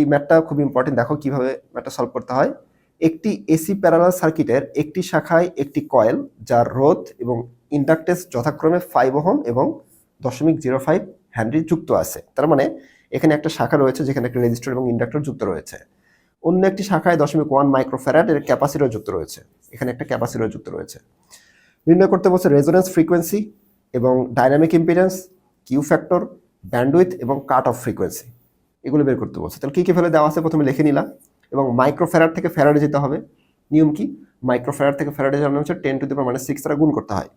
এই ম্যাথটা খুব ইম্পর্টেন্ট দেখো কীভাবে ম্যাথটা সলভ করতে হয়। একটি এসি প্যারালাল সার্কিটের একটি শাখায় একটি কয়েল যার রোধ এবং ইন্ডাকটেন্স যথাক্রমে ফাইভ ওহম এবং দশমিক জিরো ফাইভ হ্যানরি যুক্ত আছে। তার মানে এখানে একটা শাখা রয়েছে যেখানে একটা রেজিস্টার এবং ইন্ডাক্টর যুক্ত রয়েছে। অন্য একটি শাখায় দশমিক ওয়ান মাইক্রোফ্যারাড এর ক্যাপাসিটর যুক্ত রয়েছে। এখানে একটা ক্যাপাসিটর যুক্ত রয়েছে। নির্ণয় করতে বলছে রেজোনেন্স ফ্রিকোয়েন্সি এবং dynamic impedance Q factor bandwidth এবং কাট অফ ফ্রিকোয়েন্সি এগুলো বের করতে বলছে। তাহলে কী কী ফেলে দেওয়া আছে? প্রথমে লিখে নিলাম এবং মাইক্রোফ্যারাড থেকে ফ্যারাডে যেতে হবে। নিয়ম কি? মাইক্রোফ্যারাড থেকে ফ্যারাডে জানানো হচ্ছে টেন টু দি মানে সিক্স দ্বারা গুণ করতে হয়।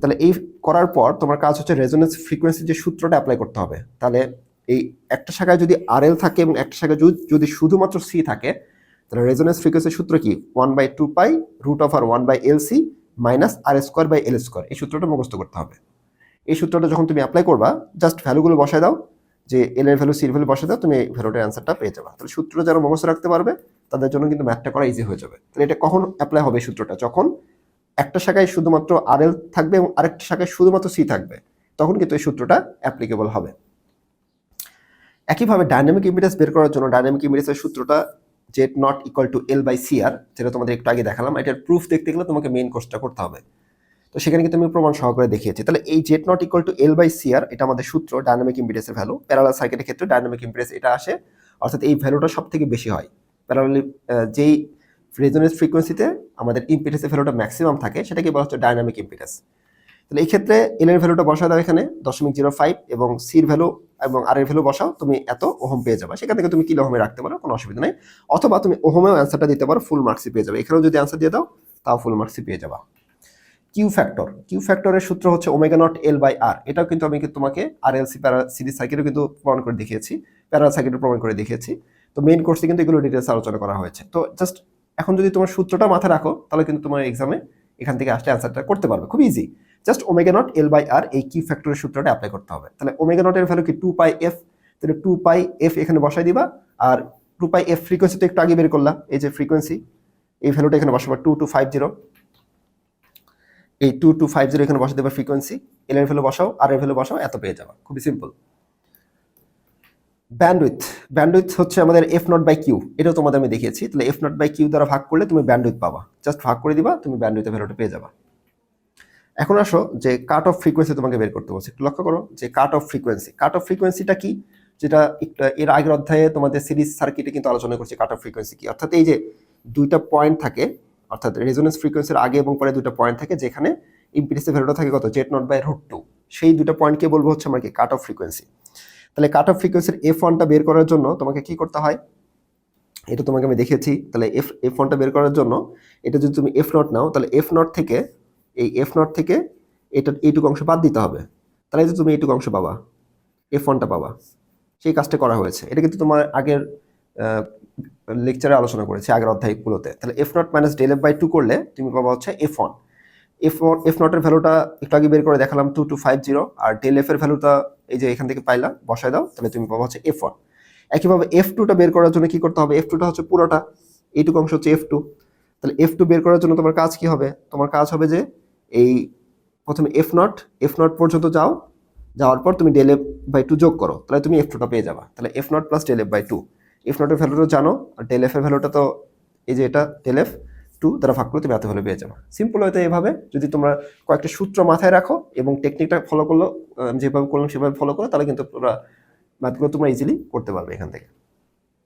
তাহলে এই করার পর তোমার কাজ হচ্ছে রেজোনেন্স ফ্রিকোয়েন্সি যে সূত্রটা অ্যাপ্লাই করতে হবে। তাহলে এই একটা শাখায় যদি আর এল থাকে এবং একটা শাখায় যদি- যদি শুধুমাত্র সি থাকে, তাহলে রেজোনেন্স ফ্রিকোয়েন্সির সূত্র কি? One by two pi root of R one by L C minus R square by L square এই সূত্রটা মুখস্থ করতে হবে। এই সূত্রটা যখন তুমি অ্যাপ্লাই করবা জাস্ট ভ্যালুগুলো বসায় দাও। যে এল এর ভ্যালু সির ভ্যালু বসায় দাও, তুমি এই ভ্যালুটার অ্যান্সারটা পেয়ে যাবে। তাহলে সূত্র যারা মুখস্থ রাখতে পারবে, তাদের জন্য কিন্তু ম্যাথটা করা ইজি হয়ে যাবে। তাহলে এটা কখন অ্যাপ্লাই হবে সূত্রটা? যখন একটা শাখায় শুধুমাত্র আর এল থাকবে এবং আরেকটা শাখায় শুধুমাত্র সি থাকবে, তখন কিন্তু এই সূত্রটা অ্যাপ্লিকেবল হবে। একইভাবে ডাইনামিক ইম্পিডেন্স বের করার জন্য ডাইনামিক ইম্পিডেন্সের সূত্রটা Z nought equal to L by C R যেটা তোমাদের একটু আগে দেখালাম, এটার প্রুফ দেখতে গেলে তোমাকে মেইন কোর্সটা করতে হবে। তো সেখানে কিন্তু আমি প্রমাণ সহকারে দেখিয়েছি। তাহলে এই Z nought equal to L by C R এটা আমাদের সূত্র ডাইনামিক ইম্পিডেন্সের ভ্যালু প্যারালাল সার্কিটের ক্ষেত্রে ডাইনামিক ইম্পিডেন্স এটা আসে। অর্থাৎ এই ভ্যালুটা সব থেকে বেশি হয়। প্যারালালি যেই রেজোনেন্স ফ্রিকোয়েন্সিতে আমাদের ইম্পিডেন্সের ভ্যালুটা ম্যাক্সিমাম থাকে, সেটাকে বলা হচ্ছে ডাইনামিক ইম্পিডেন্স তাহলে এই ক্ষেত্রে এল এর ভ্যালুটা বসা দাও এখানে, দশমিক জিরো ফাইভ এবং সির ভ্যালু এবং আর এর ভ্যালু বসাও, তুমি এত ওহম পেয়ে যাবে। সেখান থেকে তুমি কিলো ওহমে রাখতে পারো, কোনো অসুবিধা নেই। অথবা তুমি ওহমেও অ্যান্সারটা দিতে পারো ফুল মার্কসই পেয়ে যাবে। এখানেও যদি অ্যান্সার দিয়ে দাও, তাও ফুল মার্কসই পেয়ে যাবা। কিউ ফ্যাক্টর কিউ ফ্যাক্টরের সূত্র হচ্ছে omega nought L by R এটাও কিন্তু আমি তোমাকে আর এল সি প্যারা সিরিজ সার্কিটও কিন্তু প্রমাণ করে দেখিয়েছি প্যারা সার্কিটও প্রমাণ করে দেখিয়েছি। তো মেইন কোর্সে কিন্তু এগুলো ডিটেলস আলোচনা করা হয়েছে। তো জাস্ট এখন যদি তোমার সূত্রটা মাথায় রাখো, তাহলে কিন্তু তোমার এক্সামে এখান থেকে আসলে অ্যান্সারটা করতে পারবে। খুব easy just omega nought L by R এই কিউ ফ্যাক্টরের সূত্রটা অ্যাপ্লাই করতে হবে। তাহলে ওমেগা নট এর ভ্যালু কি? টু পাই এফ তাহলে টু পাই এফ এখানে বসাই দিবা, আর টু পাই এফ ফ্রিকোয়েন্সি তো একটু আগে বের করলাম এই যে ফ্রিকোয়েন্সি এই ভ্যালুটা এখানে বসাবা টু টু ফাইভ জিরো এই টু টু ফাইভ জিরো এখানে বসাতে দেবে ফ্রিকোয়েন্সি এল এর ভ্যালু বসাও, আর এর ভ্যালু বসাও, এত পেয়ে যাবা। খুবই সিম্পল ব্যান্ডউইথ ব্যান্ডউইথ হচ্ছে আমাদের এফ নট বাই কিউ এটাও তোমাদের আমি দেখিয়েছি। তাহলে এফ নট বাই কিউ দ্বারা ভাগ করলে তুমি ব্যান্ডউইথ পাবা। জাস্ট ভাগ করে দিবা, তুমি ব্যান্ডউইথের ভ্যালুটা পেয়ে যাবা। এখন আসো, যে কাট অফ ফ্রিকোয়েন্সি তোমাকে বের করতে বলছে। একটু লক্ষ্য করো, যে cut off frequency cut off ফ্রিকোয়েন্সিটা কি? যেটা এর আগের অধ্যায়ে তোমাদের সিরিজ সার্কিটে কিন্তু আলোচনা করছি কাট অফ ফ্রিকোয়েন্সি কি। অর্থাৎ এই যে দুইটা পয়েন্ট থাকে অর্থাৎ রেজোনেন্স ফ্রিকোয়েন্সির আগে এবং পরে দুটো পয়েন্ট থাকে যেখানে ইম্পিডেন্সের ভ্যালুটা থাকে কত? Z nought by root two সেই দুটো পয়েন্টকে বলব হচ্ছে আমার কি কাট অফ ফ্রিকোয়েন্সি তাহলে কাট অফ ফ্রিকোয়েন্সির এফ ওয়ানটা বের করার জন্য তোমাকে কি করতে হয়? এটা তোমাকে আমি দেখেছি তাহলে এফ এফ ওয়ানটা বের করার জন্য এটা যদি তুমি এফ নট নাও, তাহলে এফ নট থেকে এই এফ নট থেকে এটা, এইটুকু অংশ বাদ দিতে হবে। তাহলে যে তুমি এইটুকু অংশ পাবা এফ ওয়ানটা পাবা। সেই কাজটা করা হয়েছে। এটা কিন্তু তোমার আগের লেকচারে আলোচনা করেছি আগের অধ্যায়গুলোতে। তাহলে F not minus del F by two করলে তুমি পাবা হচ্ছে এফ ওয়ান এফ এফ নটের ভ্যালুটা একটু আগে বের করে দেখালাম টু টু ফাইভ জিরো আর ডেল এফ এর ভ্যালুটা এই যে এখান থেকে পাইলা, বসায় দাও, তাহলে তুমি পাবা হচ্ছে এফ ওয়ান একইভাবে এফ টুটা বের করার জন্য কি করতে হবে? এফ টুটা হচ্ছে পুরোটা, এইটুকু অংশ হচ্ছে এফ টু তাহলে এফ টু বের করার জন্য তোমার কাজ কি হবে? তোমার কাজ হবে যে এই প্রথমে এফ নট এফ নট পর্যন্ত যাও, যাওয়ার পর তুমি ডেল এফ বাই টু যোগ করো, তাহলে তুমি এফ টুটা পেয়ে যাবা। তাহলে F nought plus del F by two F নটের ভ্যালুটা জানো, আর ডেল এফের ভ্যালুটা তো এই যে এটা ডেল এফ টু দ্বারা ভাগ করে তুমি এত ভ্যালু পেয়ে যাব। সিম্পল হয়তো এভাবে, যদি তোমরা কয়েকটা সূত্র মাথায় রাখো এবং টেকনিকটা ফলো করল যেভাবে করলাম সেভাবে ফলো করো, তাহলে কিন্তু তোমরা ম্যাথগুলো তোমরা ইজিলি করতে পারবে এখান থেকে।